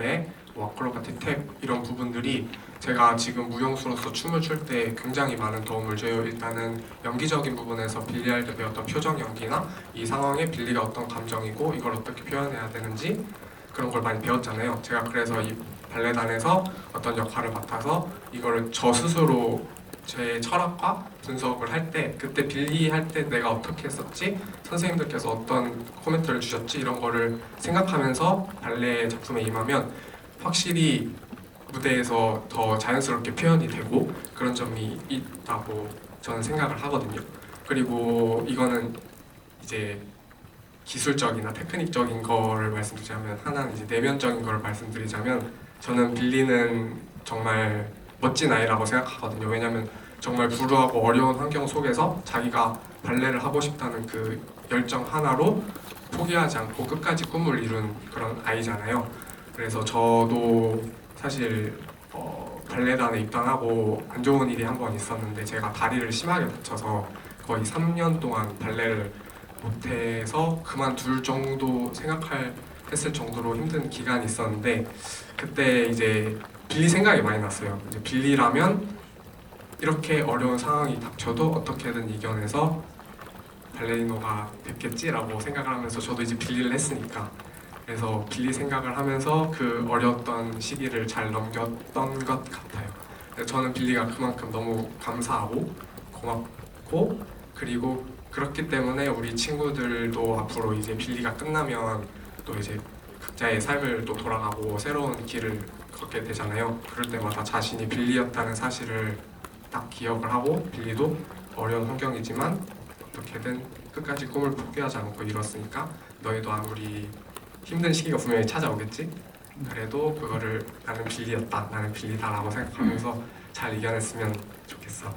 노래, 뭐 아크로바틱 탭 이런 부분들이 제가 지금 무용수로서 춤을 출 때 굉장히 많은 도움을 줘요. 일단은 연기적인 부분에서 빌리할 때 배웠던 표정 연기나 이 상황에 빌리가 어떤 감정이고 이걸 어떻게 표현해야 되는지 그런 걸 많이 배웠잖아요. 제가 그래서 이 발레단에서 어떤 역할을 맡아서 이거를 저 스스로 제 철학과 분석을 할 때 그때 빌리 할 때 내가 어떻게 했었지 선생님들께서 어떤 코멘트를 주셨지 이런 거를 생각하면서 발레 작품에 임하면 확실히 무대에서 더 자연스럽게 표현이 되고 그런 점이 있다고 저는 생각을 하거든요. 그리고 이거는 이제 기술적이나 테크닉적인 거를 말씀드리자면 하나는 이제 내면적인 거를 말씀드리자면 저는 빌리는 정말 멋진 아이라고 생각하거든요. 왜냐하면 정말 불우하고 어려운 환경 속에서 자기가 발레를 하고 싶다는 그 열정 하나로 포기하지 않고 끝까지 꿈을 이룬 그런 아이잖아요. 그래서 저도 사실 어, 발레단에 입단하고 안 좋은 일이 한 번 있었는데 제가 다리를 심하게 다쳐서 거의 3년 동안 발레를 못해서 그만둘 정도 생각할 했을 정도로 힘든 기간이 있었는데 그때 이제 빌리 생각이 많이 났어요. 이제 빌리라면 이렇게 어려운 상황이 닥쳐도 어떻게든 이겨내서 발레리노가 됐겠지라고 생각을 하면서 저도 이제 빌리를 했으니까 그래서 빌리 생각을 하면서 그 어려웠던 시기를 잘 넘겼던 것 같아요. 저는 빌리가 그만큼 너무 감사하고 고맙고 그리고 그렇기 때문에 우리 친구들도 앞으로 이제 빌리가 끝나면 또 이제 각자의 삶을 또 돌아가고 새로운 길을 걷게 되잖아요. 그럴 때마다 자신이 빌리였다는 사실을 딱 기억을 하고 빌리도 어려운 환경이지만 어떻게든 끝까지 꿈을 포기하지 않고 이뤘으니까 너희도 아무리 힘든 시기가 분명히 찾아오겠지. 그래도 그거를 나는 빌리였다, 나는 빌리다라고 생각하면서 잘 이겨냈으면 좋겠어.